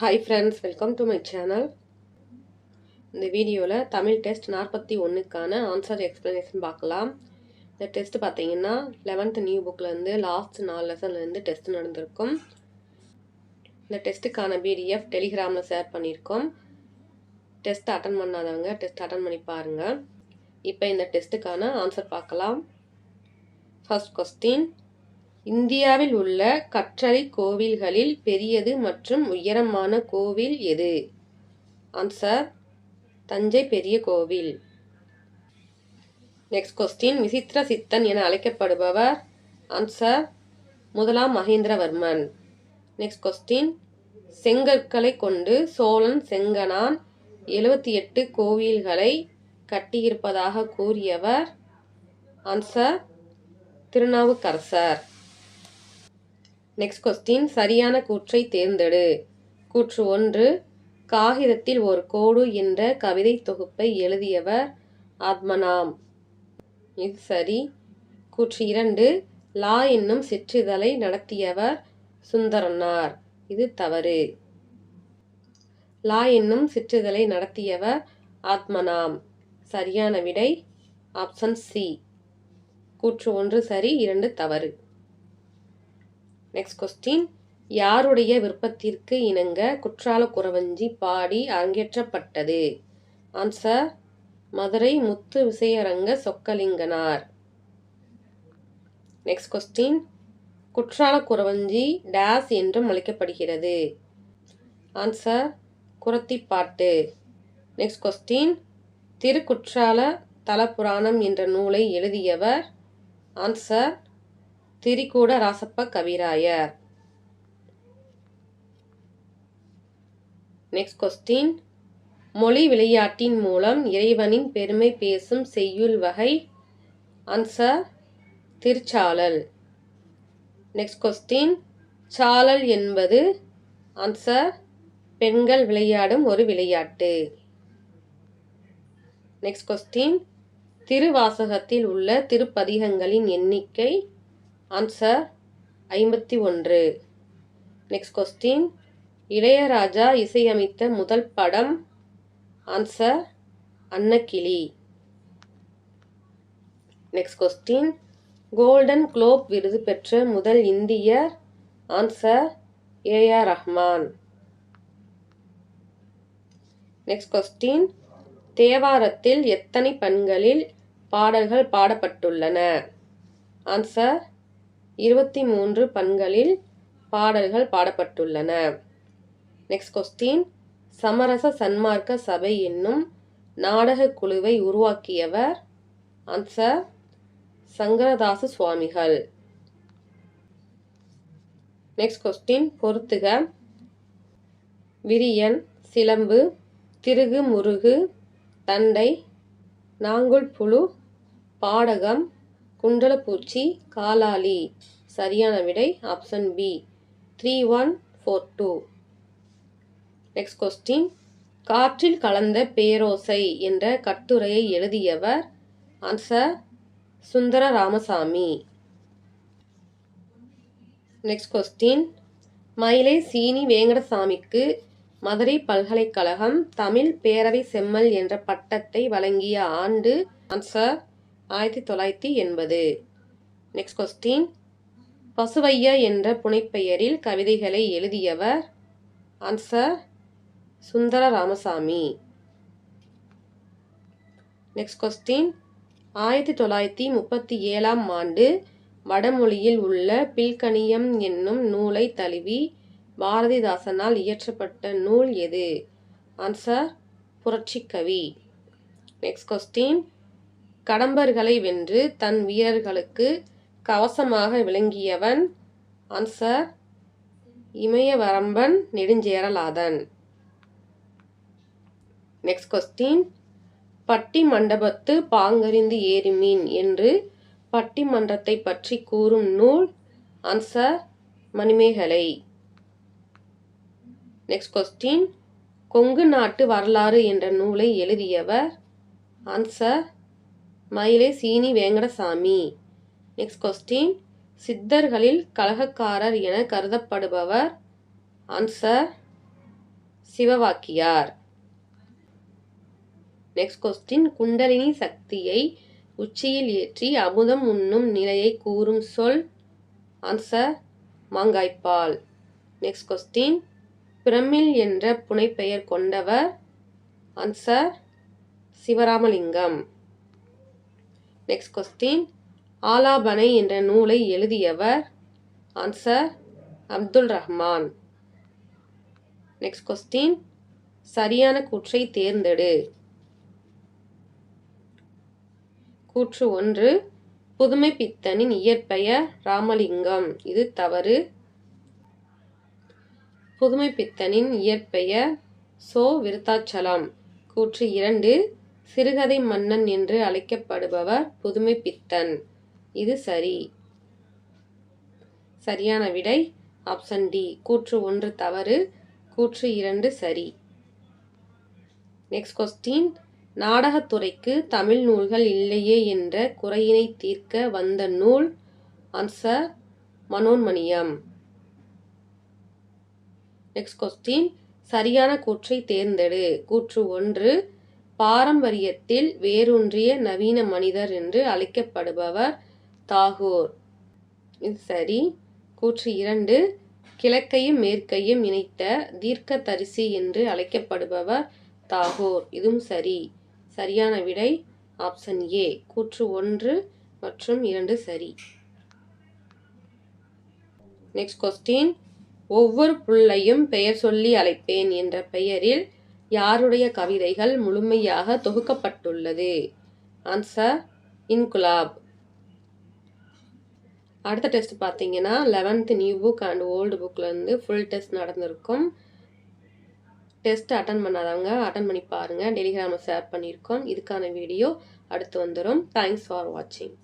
Hi friends welcome to my channel இந்த வீடியோவில் Tamil test நாற்பத்தி ஒன்றுக்கான ஆன்சர் எக்ஸ்ப்ளனேஷன் பார்க்கலாம். இந்த டெஸ்ட் பார்த்தீங்கன்னா லெவன்த் நியூ புக்லேருந்து லாஸ்ட் நாலு லெசன்லேருந்து டெஸ்ட் நடந்திருக்கும். இந்த டெஸ்ட்டுக்கான பிடிஎஃப் டெலிகிராமில் ஷேர் பண்ணியிருக்கோம். டெஸ்ட் அட்டன் பண்ணாதவங்க டெஸ்ட் அட்டன் பண்ணி பாருங்கள் இப்போ இந்த டெஸ்ட்டுக்கான ஆன்சர் பார்க்கலாம். ஃபஸ்ட் கொஸ்டின் இந்தியாவில் உள்ள கற்றளி கோவில்களில் பெரியது மற்றும் உயரமான கோவில் எது? ஆன்சர் தஞ்சை பெரிய கோவில். நெக்ஸ்ட் கொஸ்டின் விசித்திர சித்தன் என அழைக்கப்படுபவர். ஆன்சர் முதலாம் மகேந்திரவர்மன். நெக்ஸ்ட் கொஸ்டின் செங்கற்களை கொண்டு சோழன் செங்கனான் எழுபத்தி எட்டு கோவில்களை கட்டியிருப்பதாக கூறியவர். ஆன்சர் திருநாவுக்கரசர். நெக்ஸ்ட் கொஸ்டின் சரியான கூற்றை தேர்ந்தெடு. கூற்று ஒன்று காகிதத்தில் ஒரு கோடு என்ற கவிதை தொகுப்பை எழுதியவர் ஆத்மனாம் இது சரி. கூற்று இரண்டு லா என்னும் சிற்றிதழை நடத்தியவர் சுந்தரனார். இது தவறு. லா என்னும் சிற்றிதழை நடத்தியவர் ஆத்மனாம் சரியான விடை ஆப்ஷன் சி. கூற்று ஒன்று சரி இரண்டு தவறு. நெக்ஸ்ட் கொஸ்டின் யாருடைய விருப்பத்திற்கு இணங்க குற்றால குறவஞ்சி பாடி அரங்கேற்றப்பட்டது? Answer Madurai Muthu Vijayaranga Chokkalinganar. Next question Kutrala Kuravanji days என்றும் அழைக்கப்படுகிறது. Answer Kurathippattu next question Thirukutrala Thalapuranam என்ற நூலை எழுதியவர். ஆன்சர் திரிகூட ராசப்ப கவிராயர். நெக்ஸ்ட் கொஸ்டின் மொழி விளையாட்டின் மூலம் இறைவனின் பெருமை பேசும் செய்யுள் வகை. ஆன்சர் திருச்சாளல் நெக்ஸ்ட் கொஸ்டின் சாளல் என்பது ஆன்சர் பெண்கள் விளையாடும் ஒரு விளையாட்டு. நெக்ஸ்ட் கொஸ்டின் திருவாசகத்தில் உள்ள திருப்பதிகங்களின் எண்ணிக்கை. ஆன்சர் ஐம்பத்தி ஒன்று. நெக்ஸ்ட் கொஸ்டின் இளையராஜா இசையமைத்த முதல் படம்? Answer Annakili next question Golden Globe விருது பெற்ற முதல் இந்தியர் answer A R Rahman next question தேவாரத்தில் எத்தனை பண்களில் பாடல்கள் பாடப்பட்டுள்ளன? ஆன்சர் இருபத்தி மூன்று பண்களில் பாடல்கள் பாடப்பட்டுள்ளன. நெக்ஸ்ட் கொஸ்டின் சமரச சன்மார்க்க சபை என்னும் நாடக குழுவை உருவாக்கியவர் ஆன்சர் சங்கரதாச சுவாமிகள். நெக்ஸ்ட் கொஸ்டின் பொறுத்துக. விரியன் சிலம்பு திருகு முருகு தண்டை நாங்குள் புழு பாடகம் குண்டலப்பூச்சி காலாலி. சரியான விடை option B three one four two next question காற்றில் கலந்த பேரோசை என்ற கட்டுரையை எழுதியவர் answer Sundara Ramasamy next question Mylai Seeni வேங்கடசாமிக்கு Madurai பல்கலைக்கழகம் தமிழ் பேரவை செம்மல் என்ற பட்டத்தை வழங்கிய ஆண்டு ஆன்சர் ஆயிரத்தி தொள்ளாயிரத்தி எண்பது. நெக்ஸ்ட் கொஸ்டின் பசுவையா என்ற புனைப்பெயரில் கவிதைகளை எழுதியவர் answer Sundara Ramasamy next question ஆயிரத்தி தொள்ளாயிரத்தி முப்பத்தி ஏழாம் ஆண்டு வடமொழியில் உள்ள பில்கணியம் என்னும் நூலை தழுவி பாரதிதாசனால் இயற்றப்பட்ட நூல் எது? ஆன்சர் புரட்சிக்கவி. நெக்ஸ்ட் கொஸ்டின் கடம்பர்களை வென்று தன் வீரர்களுக்கு கவசமாக விளங்கியவன் answer Imayavaramban Neduncheralathan. Next question பட்டி மண்டபத்து பாங்கறிந்து ஏறுமீன் என்று பட்டிமன்றத்தை பற்றி கூறும் நூல் answer Manimegalai. Next question Kongu நாட்டு வரலாறு என்ற நூலை எழுதியவர் answer Mylai Seeni Venkatasamy. Next question சித்தர்களில் கலகக்காரர் என கருதப்படுபவர் answer Sivavakkiyar. Next question kundalini சக்தியை உச்சியில் ஏற்றி அமுதம் உண்ணும் நிலையை கூறும் சொல் ஆன்சர் மாங்காய்ப்பால். நெக்ஸ்ட் கொஸ்டின் பிரமிழ் என்ற புனைப்பெயர் கொண்டவர் answer Sivaramalingam. Next question Aalapanai என்ற நூலை எழுதியவர் answer Abdul Rahman. Next question சரியான கூற்றை தேர்ந்தெடு. கூற்று ஒன்று புதுமை பித்தனின் இயற்பெயர் ராமலிங்கம். இது தவறு. புதுமை பித்தனின் இயற்பெயர் சோ விருத்தாச்சலம். கூற்று இரண்டு சிறுகதை மன்னன் என்று அழைக்கப்படுபவர் புதுமை பித்தன் இது சரி. சரியான விடை ஆப்ஷன் டி கூற்று ஒன்று தவறு கூற்று இரண்டு சரி. நெக்ஸ்ட் கொஸ்டின் நாடகத்துறைக்கு தமிழ் நூல்கள் இல்லையே என்ற குறையினை தீர்க்க வந்த நூல் ஆன்சர் மனோன்மணியம். நெக்ஸ்ட் கொஸ்டின் சரியான கூற்றை தேர்ந்தெடு. கூற்று ஒன்று பாரம்பரியத்தில் வேரூன்றிய நவீன மனிதர் என்று அழைக்கப்படுபவர் தாகூர். இது சரி. கூற்று இரண்டு. கிழக்கையும் மேற்கையும் இணைத்த தீர்க்க தரிசி என்று அழைக்கப்படுபவர் தாகூர். இதுவும் சரி. சரியான விடை ஆப்ஷன் ஏ. கூற்று ஒன்று மற்றும் இரண்டு சரி. Next question. ஒவ்வொரு புள்ளையும் பெயர் சொல்லி அழைப்பேன் என்ற பெயரில் யாருடைய கவிதைகள் முழுமையாக தொகுக்கப்பட்டுள்ளது? ஆன்சர் இன்குலாப் அடுத்த டெஸ்ட் பார்த்தீங்கன்னா eleventh new book and old புக்லேருந்து full test நடந்திருக்கும். டெஸ்ட் அட்டன் பண்ணாதவங்க அட்டன் பண்ணி பாருங்கள் டெலிகிராமில் ஷேர் பண்ணியிருக்கோம். இதுக்கான வீடியோ அடுத்து வந்துடும் தேங்க்ஸ் ஃபார் வாட்சிங்